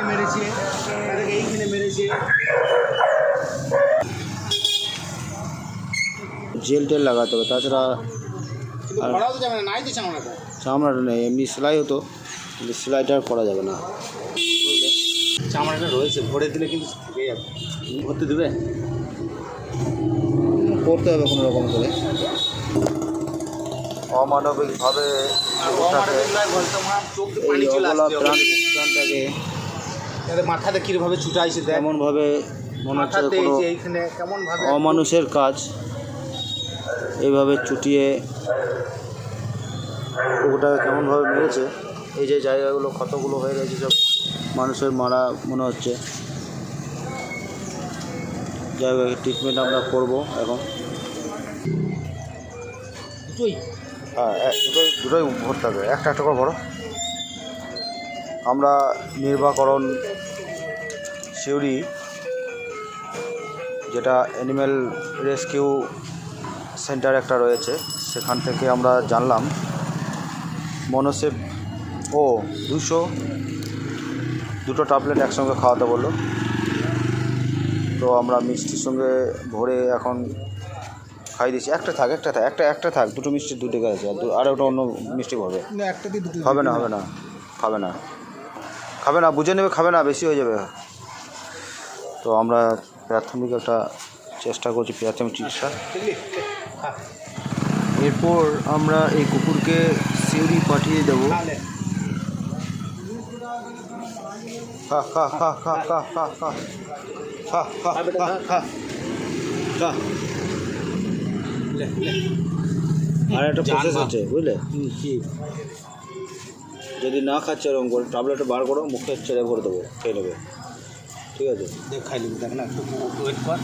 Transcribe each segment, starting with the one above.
মেরেছে তাদেরকে এইখানে মেরেছে। জেল টেল লাগাতে হবে তাছাড়া চামড়াটা নেই এমনি সেলাই হতো কিন্তু সেলাইটা আর করা যাবে না। চামড়াটা রয়েছে ভরে দিলে কিন্তু থেকে যাবে। ভরতে দেবে? করতে হবে কোনো রকম করে। অমানবিকভাবে চোখ পানি চলে আসছে প্রাণটাকে এদের মাথাতে কীভাবে ছুটাইছে দেখ। এমনভাবে মনে হচ্ছে মাথাতে এই কোনো যে এইখানে কেমন অমানুষের কাজ এইভাবে চুটিয়ে কুকুরটাকে কেমনভাবে মেরেছে এই যে জায়গাগুলো ক্ষতগুলো হয়ে গেছে সব মানুষের মারা মনে হচ্ছে। হোক ট্রিটমেন্ট আমরা করব এখন। দুটোই? হ্যাঁ এক- দুটোই দুটোই ভরতে হবে একটা একটা করে বড় আমরা নির্বাকরণ সিউড়ি যেটা অ্যানিম্যাল রেস্কিউ সেন্টার একটা রয়েছে সেখান থেকে আমরা জানলাম। মনোসেপ ও দুশো দুটো ট্যাবলেট একসঙ্গে খাওয়াতে বলল। তো আমরা মিষ্টির সঙ্গে ভরে এখন খাই দিয়েছি। একটা থাক একটা থাক একটা একটা থাক দুটো মিষ্টি দুটো গেছে আর ওটা অন্য মিষ্টি পাবে না একটা দিয়ে দুটো হবে না হবে না খাবে না। খাবে না বুঝে নেবে খাবে না বেশি হয়ে যাবে তো আমরা প্রাথমিক একটা চেষ্টা করছি প্রাথমিক চিকিৎসা এরপর আমরা এই কুকুরকে সিউড়ি পাঠিয়ে দেবো আর একটা প্রসেস আছে বুঝলে যদি না খাচ্ছে এরকম করে ট্যাবলেটটা বার করো, মুখে ছেড়ে করে দেবো, খেয়ে নেবে। ঠিক আছে? দেখ, খাই নিবি, দেখ না, একটু ওয়েট কর।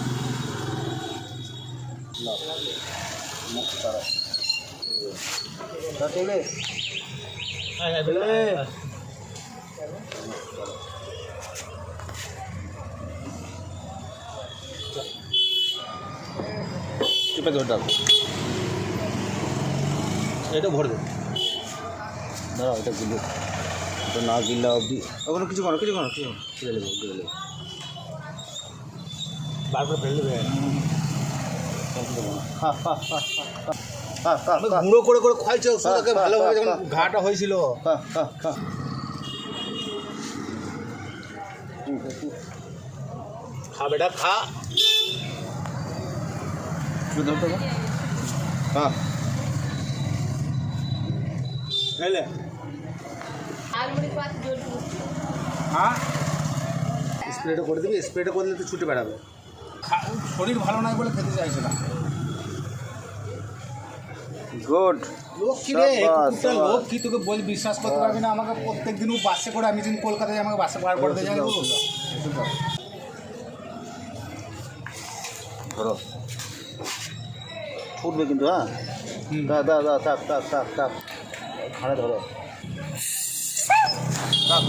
চেপে ধরে। এটা ভরে দে। দাঁড়াও ওটা গুলো এটা না গিললা অবধি ওগুলো কিছু করো কিছু করো কিছু গিলে নেব গিলে নেব ফেলে দেবে গুঁড়ো করে করে খোয়াইছে ওষুধটাকে ভালোভাবে যখন ঘাটা হয়েছিল খা বেটা খা হ্যাঁ আলমুড়ি হ্যাঁ? স্প্রেটা করে দিবি স্প্রেটা করলে তো ছুটে বেড়াবে। খা- শরীর ভালো নাই বলে খেতে চাইছে না। গুড। লক্ষ্মী রে কুকুরটা লক্ষ্মী তোকে বল বিশ্বাস করতে পারবি না আমাকে প্রত্যেক দিন ও বাসে করে আমি যেদিন কলকাতায় আমাকে বাসে বার করতে যাই ধরো। ফুটবে কিন্তু হ্যাঁ। দা দা দা থাক থাক থাক থাক 卡了多了。